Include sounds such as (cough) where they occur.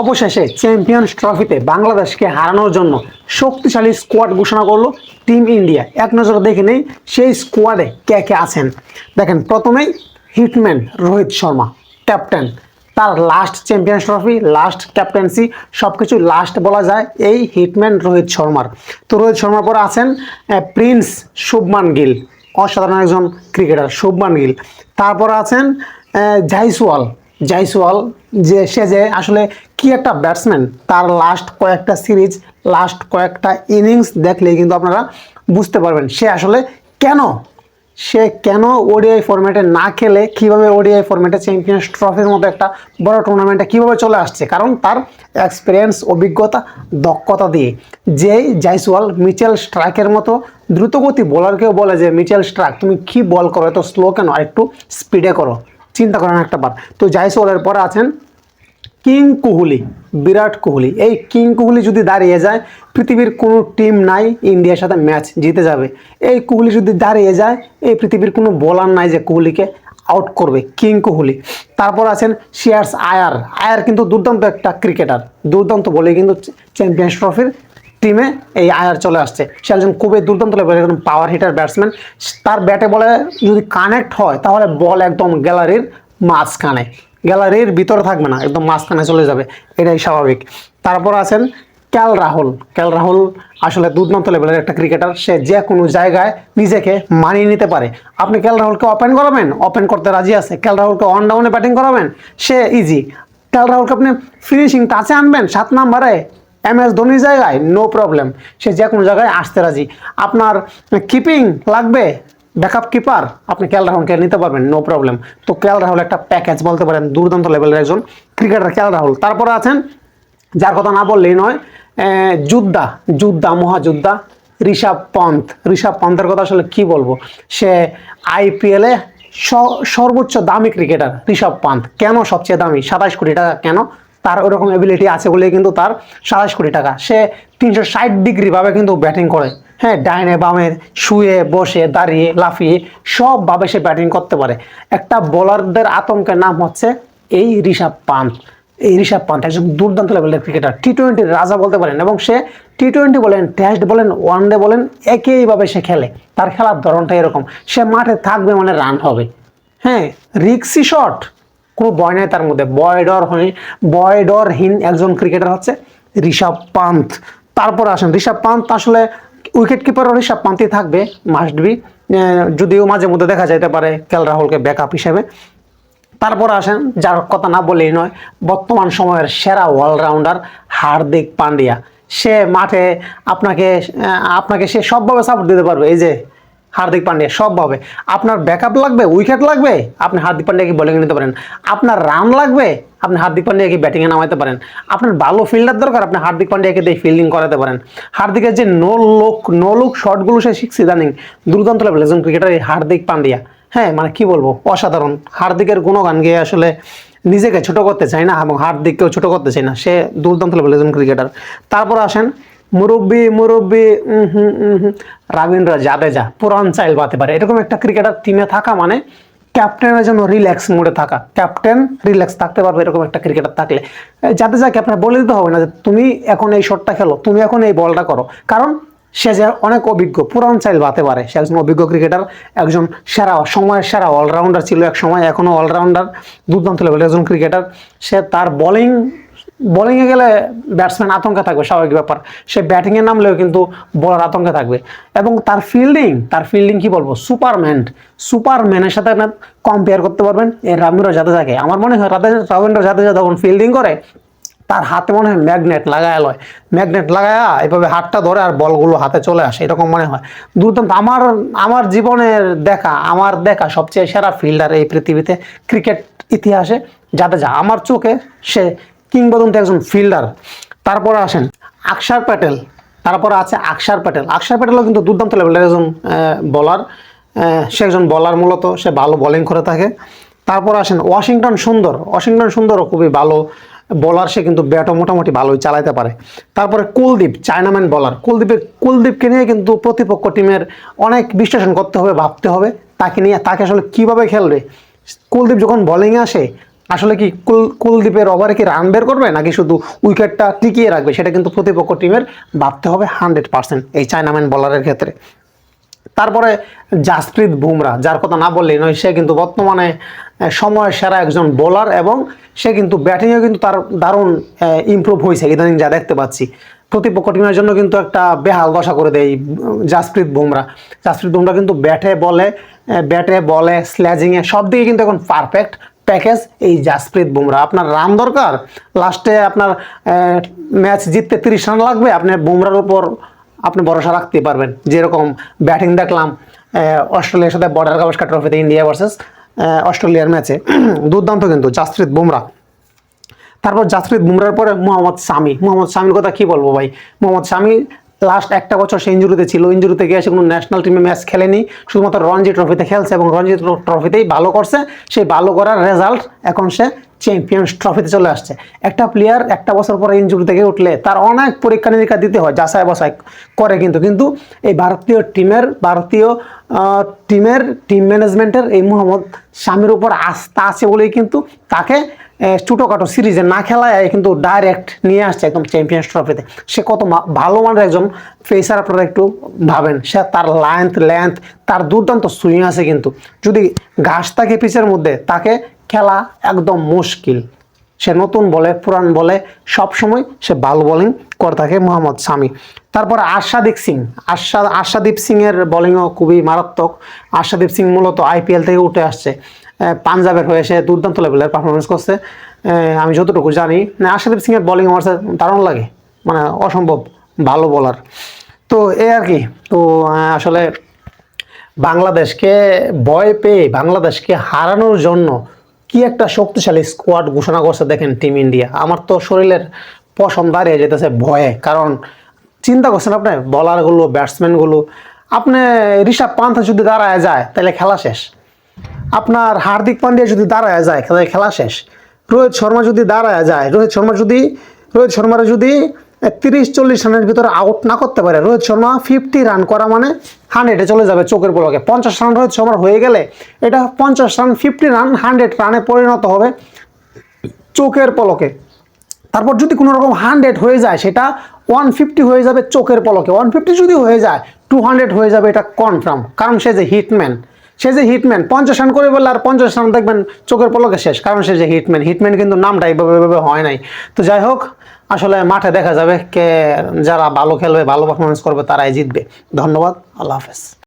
অবশেষে চ্যাম্পিয়ন্স ট্রফিতে বাংলাদেশকে হারানোর জন্য শক্তিশালী স্কোয়াড ঘোষণা করল টিম ইন্ডিয়া। এক নজরে দেখে নেই সেই স্কোয়াডে কে কে আছেন। দেখেন, প্রথমেই হিটম্যান রোহিত শর্মা, ক্যাপ্টেন। তার last champions trophy last captaincy সব কিছু লাস্ট বলা যায় এই হিটম্যান রোহিত শর্মার। তো রোহিত শর্মার পর আছেন প্রিন্স শুভমান গিল, অসাধারণ একজন ক্রিকেটার, শুভমান গিল। তারপর আছেন জাইসওয়াল জাইসওয়াল যে সে যে আসলে কি একটা ব্যাটসম্যান তার লাস্ট কয়েকটা সিরিজ লাস্ট কয়েকটা ইনিংস দেখলেই কিন্তু আপনারা বুঝতে পারবেন সে আসলে কেন, সে কেন ওডিআই ফরম্যাটে না খেলে, কীভাবে ওডিআই ফরম্যাটে চ্যাম্পিয়ন্স ট্রফির মতো একটা বড় টুর্নামেন্টে কীভাবে চলে আসছে? কারণ তার এক্সপিরিয়েন্স অভিজ্ঞতা, দক্ষতা দিয়ে। যেই জাইসওয়াল মিচেল স্ট্রাইকের মতো দ্রুতগতি বোলারকেও বলে যে, মিচেল স্ট্রাইক, তুমি কি বল করো? এত স্লো কেন? আর একটু স্পিডে করো। চিন্তা করেন একটা বার তো জাইসওয়ালের পরে আছেন কিং কোহলি, বিরাট কোহলি। এই কিং কোহলি যদি দাঁড়িয়ে যায়, পৃথিবীর কোনো টিম নাই ইন্ডিয়ার সাথে ম্যাচ জিতে যাবে। এই কোহলি যদি দাঁড়িয়ে যায়, এই পৃথিবীর কোনো বলার নাই যে কোহলিকে আউট করবে, কিং কোহলি। তারপর আছেন শিয়ার্স আয়ার। আয়ার কিন্তু দুর্দান্ত একটা ক্রিকেটার দুর্দান্ত বলে কিন্তু চ্যাম্পিয়ন্স ট্রফির টিমে এই আয়ার চলে আসছে। সে একজন খুবই দুর্দান্ত লেভেলের একজন পাওয়ার হিটার ব্যাটসম্যান তার ব্যাটে বলে যদি কানেক্ট হয়, তাহলে বল একদম গ্যালারির মাঝখানে। গ্যালারির ভিতরে থাকবে না, একদম মাঝখানে চলে যাবে। এটাই স্বাভাবিক। তারপর আছেন ক্যাল রাহুল। ক্যাল রাহুল আসলে দুর্দান্ত লেভেলের একটা ক্রিকেটার সে যে কোনো জায়গায় নিজেকে মানিয়ে নিতে পারে। আপনি ক্যাল রাহুলকে ওপেন করাবেন? ওপেন করতে রাজি আছে? ক্যাল রাহুলকে অন ডাউনে ব্যাটিং করাবেন? সে ইজি ক্যাল রাহুলকে আপনি ফিনিশিং টাচে আনবেন? সাত নাম্বারে এম এস ধোনির জায়গায় নো প্রবলেম সে যে কোনো জায়গায় আসতে রাজি। আপনার কিপিং লাগবে? ব্যাকআপ কিপার আপনি কেএল রাহুলকে নিতে পারবেন নো প্রবলেম তো কেএল রাহুল একটা প্যাকেজ বলতে পারেন, দুর্দান্ত লেভেলের একজন ক্রিকেটার কেএল রাহুল। তারপরে আছেন, যার কথা না বললেই নয় যোদ্ধা যোদ্ধা, মহাযোদ্ধা, ঋষভ পন্থ। ঋষভ পন্থের কথা আসলে কি বলব? সে আইপিএলে সর্বোচ্চ দামি ক্রিকেটার ঋষভ পান্থ। কেন সবচেয়ে দামি? সাতাশ কোটি টাকা কেন? তার ওরকম এবিলিটি আছে বলে কিন্তু তার সাতাশ কোটি টাকা। সে তিনশো ষাট ডিগ্রি ভাবে কিন্তু ব্যাটিং করে। হ্যাঁ ডাইনে, বামে, শুয়ে, বসে, দাঁড়িয়ে, লাফিয়ে সবভাবে সে ব্যাটিং করতে পারে। একটা বোলারদের আতঙ্কের নাম হচ্ছে এই ঋষভ পান্থ। এই ঋষভ পান্থ একজন দুর্দান্ত লেভেলের ক্রিকেটার টি টোয়েন্টির রাজা বলতে পারেন এবং সে টি টোয়েন্টি বলেন টেস্ট বলেন ওয়ান ডে বলেন, একইভাবে সে খেলে। তার খেলার ধরনটা এরকম। সে মাঠে থাকবে মানে রান হবে। হ্যাঁ রিক্সি শট কোনো বয় নাই তার মধ্যে। বয়ডর হয়ে বয়ডরহীন একজন ক্রিকেটার হচ্ছে ঋষভ পান্থ তারপর আসেন, ঋষভ পান্থ আসলে উইকেট কিপারও ঋষভ পান্থই থাকবে মাস্ট বি যদিও মাঝে মধ্যে দেখা যাইতে পারে কেল রাহুলকে ব্যাকআপ হিসেবে। তারপর আসেন, যার কথা না বলেই নয়, বর্তমান সময়ের সেরা অলরাউন্ডার হার্দিক পান্ডিয়া। সে মাঠে আপনাকে আপনাকে সে সবভাবে সাপোর্ট দিতে পারবে। এই যে হার্দিক পান্ডিয়া সবভাবে আপনার ব্যাকআপ লাগবে উইকেট লাগবে, আপনি হার্দিক পান্ডিয়াকে বোলিং নিতে পারেন। আপনার রান লাগবে, আপনি হার্দিক পান্ডিয়াকে ব্যাটিংয়ে নামাইতে পারেন। আপনার ভালো ফিল্ডার দরকার, আপনি হার্দিক পান্ডিয়াকে দিয়ে ফিল্ডিং করাতে পারেন। হার্দিকের যে নো লুক নো লুক শটগুলো সে শিখছে ইদানিং, দুর্দান্ত লেভেল একজন ক্রিকেটার এই হার্দিক পান্ডিয়া হ্যাঁ মানে কি বলব, অসাধারণ। হার্দিকের গুণগান গিয়ে আসলে নিজেকে ছোট করতে চাই না, এবং হার্দিককেও ছোট করতে চাই না। সে দুর্দান্ত লেভেল একজন ক্রিকেটার তারপর আসেন মুরব্বি মুরব্বি রবীন্দ্র জাদেজা পুরান চাইল বাতে পারে এরকম একটা ক্রিকেটার টিমে থাকা মানে ক্যাপ্টেনের জন্য রিল্যাক্স মোডে থাকা। ক্যাপ্টেন রিল্যাক্স থাকতে পারবে এরকম একটা ক্রিকেটার থাকলে। জাদেজাকে আপনার বলে দিতে হবে না যে তুমি এখন এই শটটা খেলো, তুমি এখন এই বলটা করো। কারণ সে যে অনেক অভিজ্ঞ, পুরান চাইল বাতে পারে সে একজন অভিজ্ঞ ক্রিকেটার একজন সেরা, সময়ের সেরা অলরাউন্ডার ছিল এক সময় এখনও অলরাউন্ডার দুর্দান্ত লেভেলের একজন ক্রিকেটার সে তার বোলিং বোলিংয়ে গেলে ব্যাটসম্যান আতঙ্কে থাকবে, স্বাভাবিক ব্যাপার। সে ব্যাটিংয়ে নামলেও কিন্তু বলার আতঙ্কে থাকবে। এবং তার ফিল্ডিং তার ফিল্ডিং কি বলব? সুপারম্যান সুপারম্যানের সাথে কম্পেয়ার করতে পারবেন। এই রবীন্দ্র জাদেজাকে। আমার মনে হয় রবীন্দ্র জাদেজা যখন ফিল্ডিং করে, তার হাতে মনে হয় ম্যাগনেট লাগায় লয়। ম্যাগনেট লাগায়া এভাবে হাতটা ধরে আর বলগুলো হাতে চলে আসে, এরকম মনে হয়। দুর্দান্ত। আমার আমার জীবনের দেখা, আমার দেখা সবচেয়ে সেরা ফিল্ডার এই পৃথিবীতে ক্রিকেট ইতিহাসে যাতে যা আমার চোখে সে কিংবদন্তি একজন ফিল্ডার তারপরে আসেন আকসার প্যাটেল। তারপরে আছে আকসার প্যাটেল। আকসার প্যাটেলও কিন্তু দুর্দান্ত লেভেলের একজন বলার সে একজন বলার মূলত, সে ভালো বোলিং করে থাকে। তারপর আসেন ওয়াশিংটন সুন্দর। ওয়াশিংটন সুন্দরও খুবই ভালো বলার সে কিন্তু ব্যাটও মোটামুটি ভালোই চালাতে পারে। তারপরে কুলদীপ চায়নাম্যান বলার কুলদীপের, কুলদীপকে নিয়ে কিন্তু প্রতিপক্ষ টিমের অনেক বিশ্লেষণ করতে হবে, ভাবতে হবে। তাকে নিয়ে, তাকে আসলে কীভাবে খেলবে? কুলদীপ যখন বোলিংয়ে আসে আসলে কি কুল কুলদীপের ওভারে কি রান বের করবে নাকি শুধু উইকেটটা টিকিয়ে রাখবে? সেটা কিন্তু প্রতিপক্ষ টিমের ভাবতে হবে হান্ড্রেড পার্সেন্ট এই চায়নাম্যান বলারের ক্ষেত্রে। তারপরে জাসপ্রীত বুমরা যার কথা না বললেই নয়, সে কিন্তু বর্তমানে সময়ের সেরা একজন বোলার এবং সে কিন্তু ব্যাটিংয়ে কিন্তু তার দারুণ ইমপ্রুভ হয়েছে ইদানিং যা দেখতে পাচ্ছি। প্রতিপক্ষ টিমের জন্য কিন্তু একটা বেহাল দশা করে দেয় জাসপ্রীত বুমরা জাসপ্রীত বুমরা কিন্তু ব্যাটে বলে ব্যাটে বলে স্ল্যাজিংয়ে সব দিকে কিন্তু এখন পারফেক্ট প্যাকেজ এই জাসপ্রীত বুমরা আপনার রান দরকার লাস্টে আপনার ম্যাচ জিততে তিরিশ রান লাগবে, আপনি বুমরার উপর আপনি ভরসা রাখতে পারবেন। যেরকম ব্যাটিং দেখলাম অস্ট্রেলিয়ার সাথে বর্ডার গাভাস্কার ট্রফিতে ইন্ডিয়া ভার্সেস অস্ট্রেলিয়ার ম্যাচে (clears throat) দুর্দান্ত কিন্তু জাসপ্রীত বুমরা তারপর জাসপ্রীত বুমরার পরে মোহাম্মদ শামি মোহাম্মদ শামির কথা কি বলব ভাই? মোহাম্মদ শামি লাস্ট একটা বছর সে ইঞ্জুরিতে ছিল। ইঞ্জুরিতে গিয়ে সে কোনো ন্যাশনাল টিমে ম্যাচ খেলেনি। শুধুমাত্র রঞ্জি ট্রফিতে খেলছে এবং রঞ্জি ট্র- ট্রফিতেই ভালো করছে। সেই ভালো করার রেজাল্ট এখন সে চ্যাম্পিয়ন্স ট্রফিতে চলে আসছে। একটা প্লেয়ার একটা বছর পরে ইঞ্জুরি থেকে উঠলে তার অনেক পরীক্ষা নিরীক্ষা দিতে হয়, যাচাই বাছাই করে কিন্তু। কিন্তু এই ভারতীয় টিমের ভারতীয় টিমের টিম ম্যানেজমেন্টের এই মোহাম্মদ স্বামীর উপর আস্থা আছে বলেই কিন্তু তাকে ছোটোখাটো সিরিজে না খেলায় কিন্তু ডাইরেক্ট নিয়ে আসছে একদম চ্যাম্পিয়ন্স ট্রফিতে সে কত ভালো মানের একজন ফেসার আপনারা একটু ভাবেন। সে তার লেন্থ লেন্থ তার দুর্দান্ত সুইং আছে কিন্তু। যদি ঘাস থাকে পিচের মধ্যে, তাকে খেলা একদম মুশকিল। সে নতুন বলে, পুরান বলে সব সময় সে ভালো বোলিং করে থাকে মোহাম্মদ শামি তারপরে আশাদীপ সিং। আশা, আশাদীপ সিংয়ের বোলিংও খুবই মারাত্মক। আশাদীপ সিং মূলত আইপিএল থেকে উঠে আসছে। পাঞ্জাবের হয়ে সে দুর্দান্ত লেভেলের পারফরমেন্স করছে। আমি যতটুকু জানি না আশাদীপ সিংয়ের বোলিং আমার দারুণ লাগে। মানে অসম্ভব ভালো বলার। তো এই আর কি। তো আসলে বাংলাদেশকে ভয় পেয়ে বাংলাদেশকে হারানোর জন্য কি একটা শক্তিশালী স্কোয়াড ঘোষণা করছে দেখেন টিম ইন্ডিয়া আমার তো শরীরের পশম দাঁড়িয়ে যেতেছে ভয়ে, কারণ চিন্তা করছেন আপনি বলারগুলো ব্যাটসম্যানগুলো আপনি ঋষভ পান্থ যদি দাঁড়ায় যায়, তাহলে খেলা শেষ। আপনার হার্দিক পান্ডিয়া যদি দাঁড়ায় যায়, তাহলে খেলা শেষ। রোহিত শর্মা যদি দাঁড়ায় যায়, রোহিত শর্মা যদি, রোহিত শর্মার যদি তিরিশ চল্লিশ রানের ভিতরে আউট না করতে পারে। রোহিত শর্মা ফিফটি রান করা মানে হান্ড্রেডে চলে যাবে চোখের পলকে। পঞ্চাশ রান রোহিত শর্মার হয়ে গেলে এটা পঞ্চাশ রান ফিফটি রান হান্ড্রেড রানে পরিণত হবে চোখের পলকে। তারপর যদি কোনো রকম হান্ড্রেড হয়ে যায়, সেটা ওয়ান ফিফটি হয়ে যাবে চোখের পলকে। ওয়ান ফিফটি যদি হয়ে যায় টু হান্ড্রেড হয়ে যাবে এটা কনফার্ম কারণ সে যে হিটম্যান সে যে হিটম্যান পঞ্চাশ রান করে বললে আর পঞ্চাশ রান দেখবেন চোখের পলকে শেষ। কারণ সে যে হিটম্যান হিটম্যান কিন্তু নামটা এইভাবে হয় নাই। তো যাই হোক, আসলে মাঠে দেখা যাবে কে, যারা ভালো খেলবে, ভালো পারফরমেন্স করবে, তারাই জিতবে। ধন্যবাদ, আল্লাহ হাফেজ।